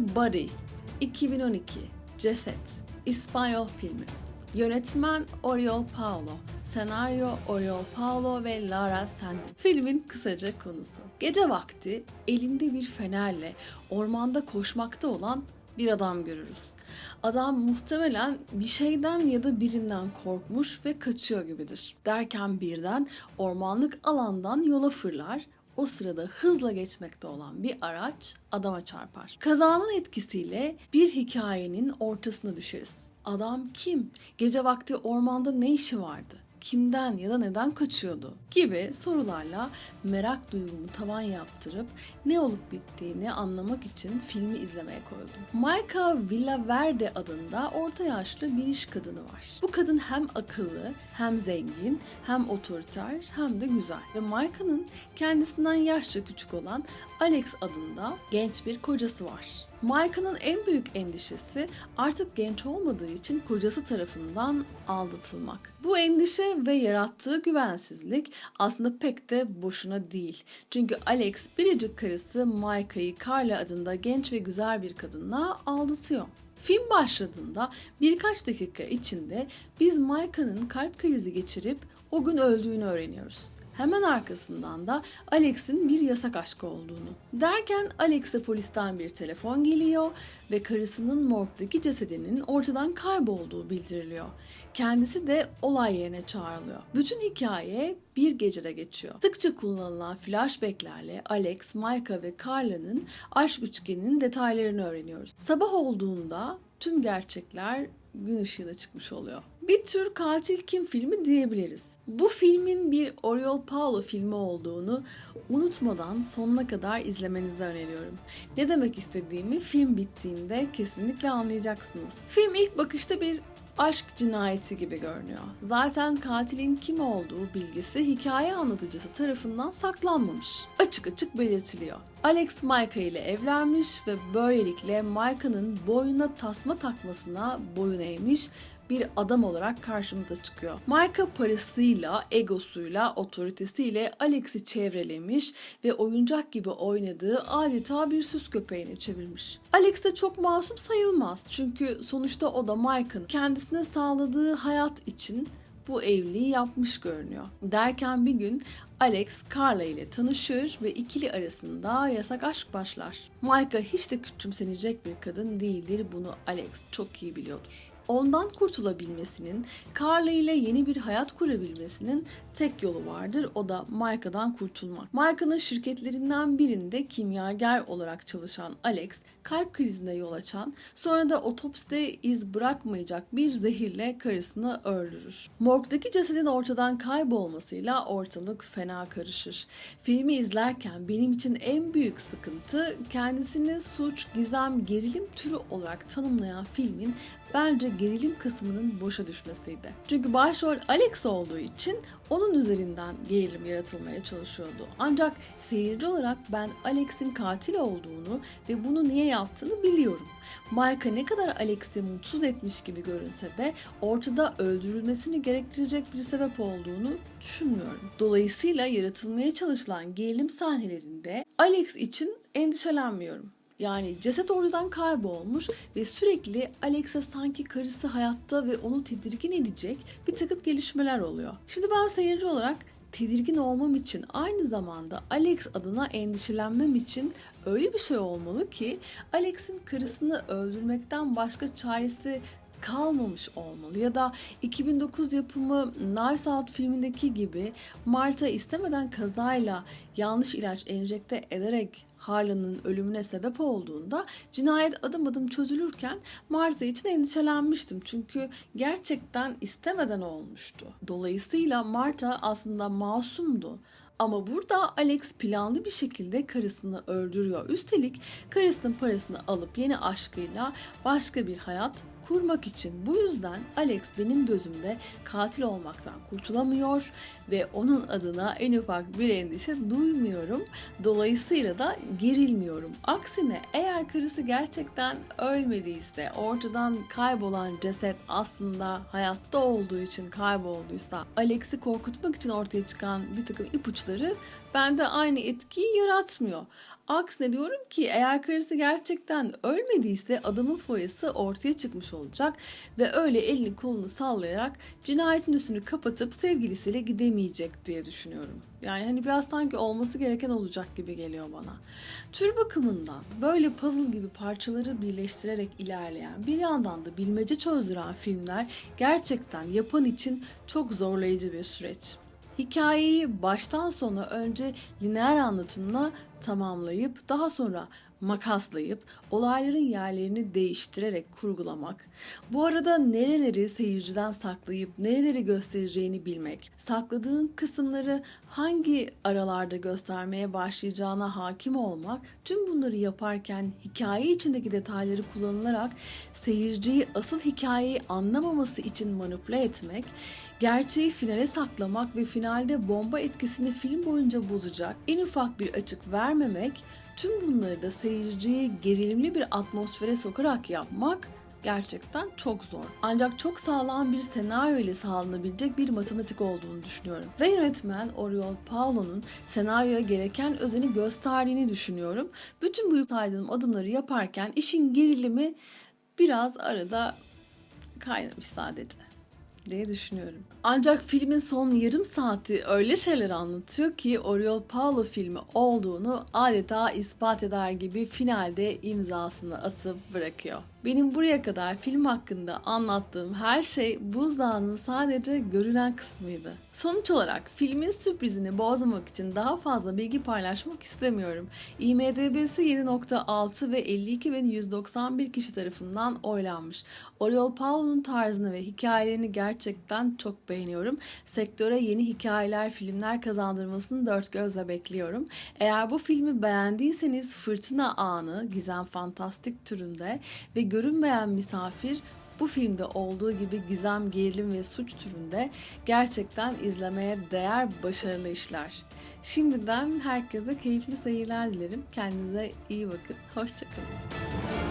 The Body 2012 Ceset İspanyol filmi Yönetmen Oriol Paulo Senaryo Oriol Paulo ve Lara Sandin. Filmin kısaca konusu. Gece vakti elinde bir fenerle ormanda koşmakta olan bir adam görürüz. Adam muhtemelen bir şeyden ya da birinden korkmuş ve kaçıyor gibidir. Derken birden ormanlık alandan yola fırlar. O sırada hızla geçmekte olan bir araç adama çarpar. Kazanın etkisiyle bir hikayenin ortasına düşeriz. Adam kim? Gece vakti ormanda ne işi vardı? Kimden ya da neden kaçıyordu gibi sorularla merak duygumu tavan yaptırıp ne olup bittiğini anlamak için filmi izlemeye koyuldum. Maika Villaverde adında orta yaşlı bir iş kadını var. Bu kadın hem akıllı, hem zengin, hem otoriter, hem de güzel. Ve Maika'nın kendisinden yaşça küçük olan Alex adında genç bir kocası var. Maika'nın en büyük endişesi artık genç olmadığı için kocası tarafından aldatılmak. Bu endişe ve yarattığı güvensizlik aslında pek de boşuna değil. Çünkü Alex biricik karısı Maika'yı Carla adında genç ve güzel bir kadınla aldatıyor. Film başladığında birkaç dakika içinde biz Maika'nın kalp krizi geçirip o gün öldüğünü öğreniyoruz. Hemen arkasından da Alex'in bir yasak aşkı olduğunu. Derken Alex'e polisten bir telefon geliyor ve karısının morgdaki cesedinin ortadan kaybolduğu bildiriliyor. Kendisi de olay yerine çağrılıyor. Bütün hikaye bir gecede geçiyor. Sıkça kullanılan flashbacklerle Alex, Micah ve Carla'nın aşk üçgeninin detaylarını öğreniyoruz. Sabah olduğunda tüm gerçekler gün ışığına çıkmış oluyor. Bir tür katil kim filmi diyebiliriz. Bu filmin bir Oriol Paulo filmi olduğunu unutmadan sonuna kadar izlemenizi öneriyorum. Ne demek istediğimi film bittiğinde kesinlikle anlayacaksınız. Film ilk bakışta bir aşk cinayeti gibi görünüyor. Zaten katilin kim olduğu bilgisi hikaye anlatıcısı tarafından saklanmamış. Açık açık belirtiliyor. Alex Micah ile evlenmiş ve böylelikle Micah'nın boyuna tasma takmasına boyun eğmiş bir adam olarak karşımıza çıkıyor. Micah parasıyla, egosuyla, otoritesiyle Alex'i çevrelemiş ve oyuncak gibi oynadığı adeta bir süs köpeğine çevirmiş. Alex de çok masum sayılmaz çünkü sonuçta o da Micah'ın kendisine sağladığı hayat için bu evliliği yapmış görünüyor. Derken bir gün Alex Carla ile tanışır ve ikili arasında yasak aşk başlar. Micah hiç de küçümsenecek bir kadın değildir bunu Alex çok iyi biliyordur. Ondan kurtulabilmesinin, Carla ile yeni bir hayat kurabilmesinin tek yolu vardır. O da Micah'dan kurtulmak. Micah'ın şirketlerinden birinde kimyager olarak çalışan Alex, kalp krizine yol açan, sonra da otopside iz bırakmayacak bir zehirle karısını öldürür. Morgdaki cesedin ortadan kaybolmasıyla ortalık fena karışır. Filmi izlerken benim için en büyük sıkıntı kendisini suç, gizem, gerilim türü olarak tanımlayan filmin bence gerilim kısmının boşa düşmesiydi. Çünkü başrol Alex olduğu için onun üzerinden gerilim yaratılmaya çalışıyordu. Ancak seyirci olarak ben Alex'in katil olduğunu ve bunu niye yaptığını biliyorum. Micah ne kadar Alex'i mutsuz etmiş gibi görünse de ortada öldürülmesini gerektirecek bir sebep olduğunu düşünmüyorum. Dolayısıyla yaratılmaya çalışılan gerilim sahnelerinde Alex için endişelenmiyorum. Yani ceset ortadan kaybolmuş ve sürekli Alex'e sanki karısı hayatta ve onu tedirgin edecek bir takım gelişmeler oluyor. Şimdi ben seyirci olarak tedirgin olmam için aynı zamanda Alex adına endişelenmem için öyle bir şey olmalı ki Alex'in karısını öldürmekten başka çaresi kalmamış olmalı ya da 2009 yapımı Knives Out filmindeki gibi Marta istemeden kazayla yanlış ilaç enjekte ederek Harlan'ın ölümüne sebep olduğunda cinayet adım adım çözülürken Marta için endişelenmiştim. Çünkü gerçekten istemeden olmuştu. Dolayısıyla Marta aslında masumdu. Ama burada Alex planlı bir şekilde karısını öldürüyor. Üstelik karısının parasını alıp yeni aşkıyla başka bir hayat kurmak için. Bu yüzden Alex benim gözümde katil olmaktan kurtulamıyor ve onun adına en ufak bir endişe duymuyorum. Dolayısıyla da gerilmiyorum. Aksine eğer karısı gerçekten ölmediyse, ortadan kaybolan ceset aslında hayatta olduğu için kaybolduysa, Alex'i korkutmak için ortaya çıkan bir takım ipuçları bakışları bende aynı etkiyi yaratmıyor. Aksine diyorum ki eğer karısı gerçekten ölmediyse adamın foyası ortaya çıkmış olacak ve öyle elini kolunu sallayarak cinayetin üstünü kapatıp sevgilisiyle gidemeyecek diye düşünüyorum. Yani hani biraz sanki olması gereken olacak gibi geliyor bana. Tür bakımından böyle puzzle gibi parçaları birleştirerek ilerleyen bir yandan da bilmece çözdüren filmler gerçekten yapan için çok zorlayıcı bir süreç. Hikayeyi baştan sona önce lineer anlatımla tamamlayıp daha sonra makaslayıp olayların yerlerini değiştirerek kurgulamak. Bu arada nereleri seyirciden saklayıp nereleri göstereceğini bilmek, sakladığın kısımları hangi aralarda göstermeye başlayacağına hakim olmak, tüm bunları yaparken hikaye içindeki detayları kullanılarak seyirciyi asıl hikayeyi anlamaması için manipüle etmek, gerçeği finale saklamak ve finalde bomba etkisini film boyunca bozacak en ufak bir açık vermemek, tüm bunları da seyirciyi gerilimli bir atmosfere sokarak yapmak gerçekten çok zor. Ancak çok sağlam bir senaryo ile sağlanabilecek bir matematik olduğunu düşünüyorum. Ve yönetmen Oriol Paulo'nun senaryoya gereken özeni gösterdiğini düşünüyorum. Bütün bu saydığım adımları yaparken işin gerilimi biraz arada kaynamış sadece diye düşünüyorum. Ancak filmin son yarım saati öyle şeyler anlatıyor ki Oriol Paulo filmi olduğunu adeta ispat eder gibi finalde imzasını atıp bırakıyor. Benim buraya kadar film hakkında anlattığım her şey buzdağının sadece görünen kısmıydı. Sonuç olarak filmin sürprizini bozmamak için daha fazla bilgi paylaşmak istemiyorum. IMDB'si 7.6 ve 52.191 kişi tarafından oylanmış. Oriol Paulo'nun tarzını ve hikayelerini gerçekten çok beğeniyorum. Sektöre yeni hikayeler, filmler kazandırmasını dört gözle bekliyorum. Eğer bu filmi beğendiyseniz Fırtına Anı, Gizem Fantastik türünde ve Görünmeyen Misafir bu filmde olduğu gibi gizem, gerilim ve suç türünde gerçekten izlemeye değer başarılı işler. Şimdiden herkese keyifli seyirler dilerim. Kendinize iyi bakın. Hoşçakalın.